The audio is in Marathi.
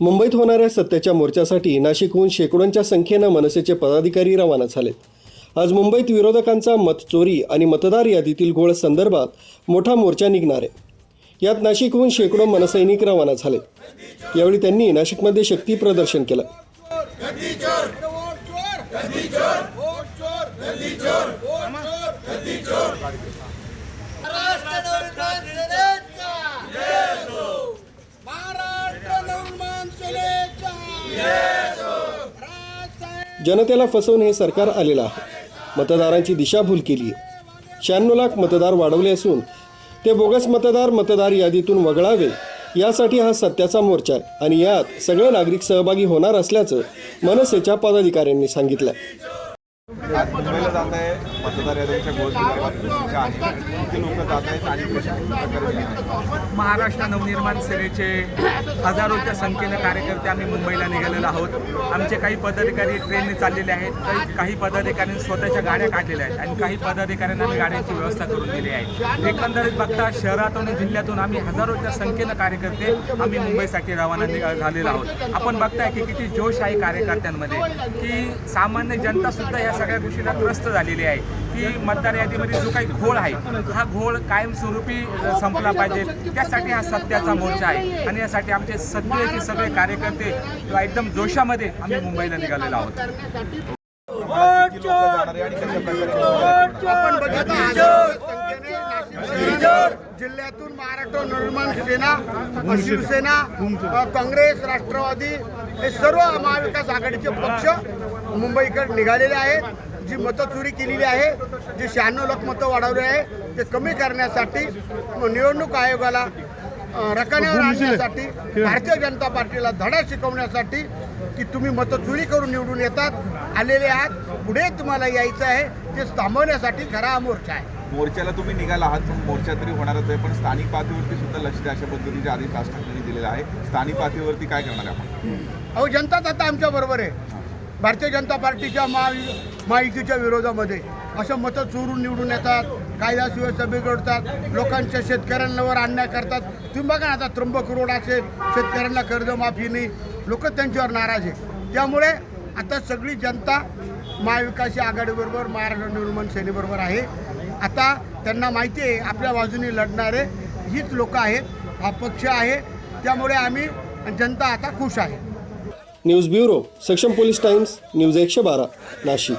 मुंबईत होणाऱ्या सत्तेच्या मोर्चासाठी नाशिकहून शेकडोंच्या संख्येनं मनसेचे पदाधिकारी रवाना झालेत. आज मुंबईत विरोधकांचा मतचोरी आणि मतदार यादीतील घोळ संदर्भात मोठा मोर्चा निघणार आहे. यात नाशिकहून शेकडो मनसैनिक रवाना झालेत. यावेळी त्यांनी नाशिकमध्ये शक्ती प्रदर्शन केलं. जनतेला फसवून हे सरकार आलेलं आहे. मतदारांची दिशाभूल केली आहे. शहाण्णव लाख मतदार वाढवले असून ते बोगस मतदार मतदार यादीतून वगळावे यासाठी हा सत्याचा मोर्चा आहे आणि यात सगळे नागरिक सहभागी होणार असल्याचं मनसेच्या पदाधिकाऱ्यांनी सांगितलं आज मुंबईला जात आहे. मतदार यादीच्या गोष्टी किती लोक जात आहेत आणि महाराष्ट्र नवनिर्माण सेनेचे हजारोच्या संख्येनं कार्यकर्ते आम्ही मुंबईला निघालेलो आहोत. आमचे काही पदाधिकारी ट्रेनने चाललेले आहेत. काही काही पदाधिकाऱ्यांनी स्वतःच्या गाड्या काढलेल्या आहेत आणि काही पदाधिकाऱ्यांना आम्ही गाड्यांची व्यवस्था करून दिली आहे. एकंदरीत बघता शहरातून आणि जिल्ह्यातून आम्ही हजारोच्या संख्येनं कार्यकर्ते आम्ही मुंबईसाठी रवाना झालेलो आहोत. आपण बघताय की किती जोश आहे कार्यकर्त्यांमध्ये की सामान्य जनता सुद्धा या सगळ्या गोष्टीला त्रस्त झालेली आहे. की मतदार यादीमध्ये जो काही घोळ आहे हा घोळ कायमस्वरूपी संपला पाहिजे. त्यासाठी हा सत्याचा मोर्चा आहे. आणि यासाठी आमचे सगळेचे सगळे कार्यकर्ते एकदम जोशामध्ये आम्ही मुंबईला निघालेलो आहोत. जिल्ह्यातून महाराष्ट्र निर्माण सेना शिवसेना काँग्रेस राष्ट्रवादी हे सर्व महाविकास आघाडीचे पक्ष मुंबईकडे निघालेले आहेत जी मतं चोरी केलेली आहे जे शहाण्णव लाख मतं वाढवले आहे ते कमी करण्यासाठी निवडणूक आयोगाला रकान्यावर आणण्यासाठी भारतीय जनता पार्टीला धडा शिकवण्यासाठी की तुम्ही मतं चोरी करून निवडून येतात आलेले आहात पुढे तुम्हाला यायचं आहे ते थांबवण्यासाठी खरा हा मोर्चा आहे. मोर्चाला तुम्ही निघाला आहात पण मोर्चा तरी होणारच आहे पण स्थानिक पातळीवरती सुद्धा लक्ष द्या अशा पद्धतीचे आदेश राज ठाकरेंनी दिलेला आहे स्थानिक पातळीवरती काय करणार आहे आपण? अहो जनताच आता आमच्या बरोबर आहे. भारतीय जनता पार्टीच्या महा महायुतीच्या विरोधामध्ये असं मतं चोरून निवडून येतात कायदा सुव्यवस्था बिघडतात लोकांच्या शेतकऱ्यांवर अन्याय करतात. तुम्ही बघा ना आता त्र्यंबक रोड असेल शेतकऱ्यांना कर्जमाफी नाही लोक त्यांच्यावर नाराज आहे त्यामुळे आता सगळी जनता महाविकासी आघाडीबरोबर महाराष्ट्र निर्माण सेनेबरोबर आहे. आता त्यांना माहिती आहे आपल्या बाजूने लढणारे हीच लोकं आहेत हा पक्ष आहे. त्यामुळे आम्ही जनता आता खुश आहे. न्यूज ब्युरो सक्षम पोलीस टाइम्स न्यूज एकशे बारा नाशिक.